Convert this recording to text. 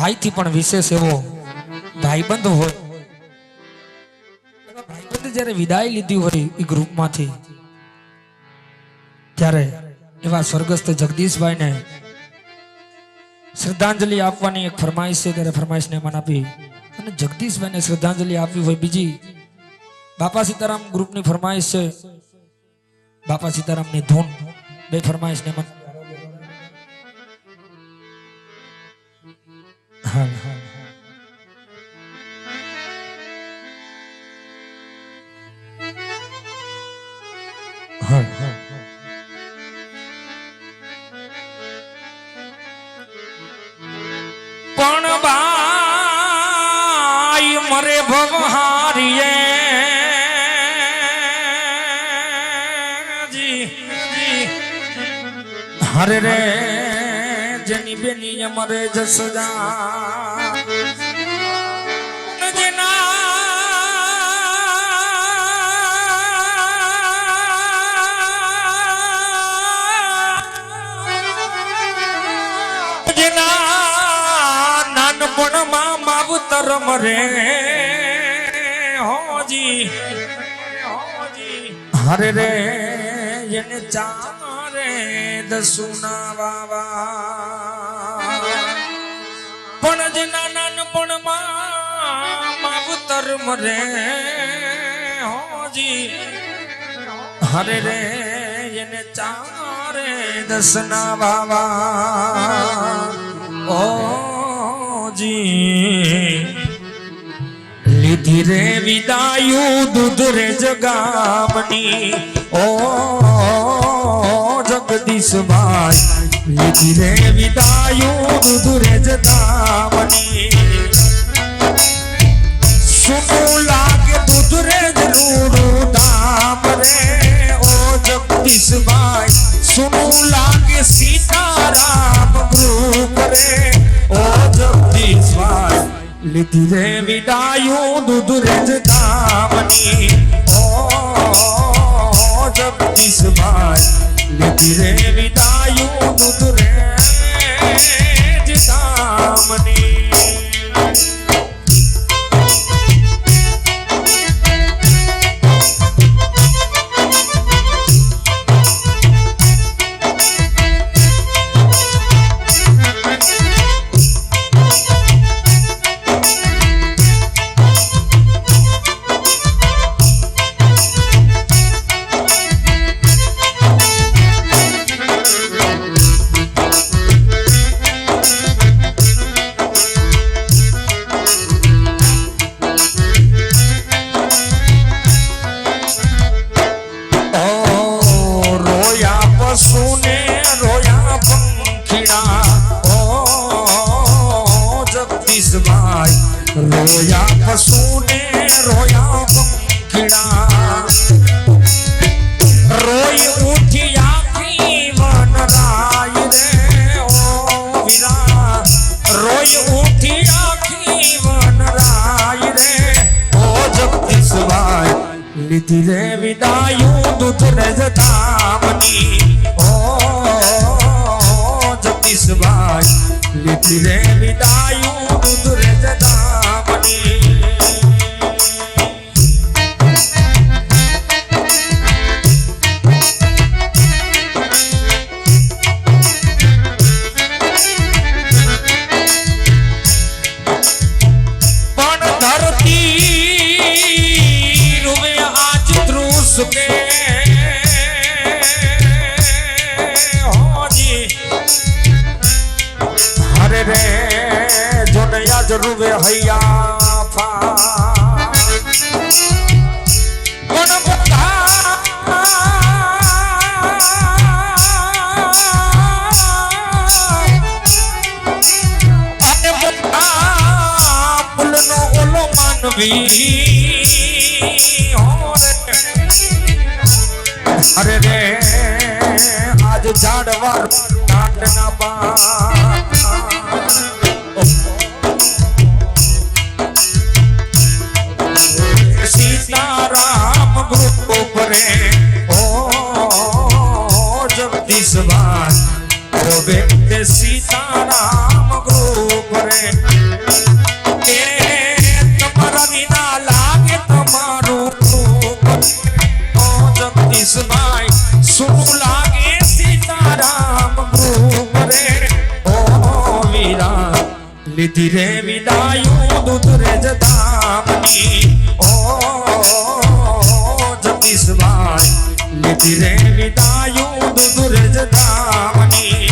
ભાઈથી પણ વિશેષ એવો ભાઈબંધ હોય. ભાઈબંધ જ્યારે વિદાય લીધી હોય એ ગ્રુપમાંથી, ત્યારે એવા સ્વર્ગસ્થ જગદીશભાઈને શ્રદ્ધાંજલિ આપવાની એક ફરમાઈશ છે. ત્યારે ફરમાઈશને માન આપી, અને જગદીશભાઈને શ્રદ્ધાંજલિ આપવી હોય બીજી બાપા સીતારામ ગ્રુપની ફરમાઈશ છે. બાપા સીતારામની ધૂન, બે ફરમાઈશને મન હા હા હા હા પણ બાઈ મરે ભવહારીએ જી જી હરે રે જેની બેની અમારે જેના નાનપણમાં માવતર મરે હોજી હરે રે એને ચારે દસુના વાવા પણ જ નાનપણમાં માવતર મરે. હોજી, હરે રે, એને ચારે દસના વાવા ઓજી લીધી રે વિદાયું, દૂધ રે જગામની. ઓ જગદીશભાઈ લીધી રે વિદાયું દૂધ રે જગામની સુનું લાગે દૂધ રે જરૂરું દામ રે ઓ જગદીશભાઈ સુનું લાગે સીતારામ ગ્રુપ રે ઓ જગદીશભાઈ લીધી રે વિદાયું દૂધ રે દામની ઓ જગદીશભાઈ લીધી నితిదేవి నాయూను રોયા પશુને રોયા પંખીડા રોઈ ઉઠી આખી વનરાય રે ઓ વીરા રોઈ ઉઠી આખી વનરાય રે ઓ જગદીશભાઈ લીધી રે વિદાયું દૂધ રે જતામની ઓ જગદીશભાઈ લીધી રે વિદાયું દૂધ રે હરે રે જોને આજ રૂવે હૈયા ફા પણ બધા અને મોટા પુલનો ઓલો માનવી હોરે. અરે રે આજ ઝાડવા નાટના પા વિશ્વાસ. રોબે તે સીતારામ ગ્રુપ રે તે તમારા વિના લાગે તમારું ગ્રુપ ઓ જગદીશભાઈ, શું લાગે સીતારામ ગ્રુપ રે ઓ વીરા, લીધી રે વિદાયું દૂધ રે જતા ઓ જગદીશભાઈ લીધી રે વિદાયું દુધરેજ ધામની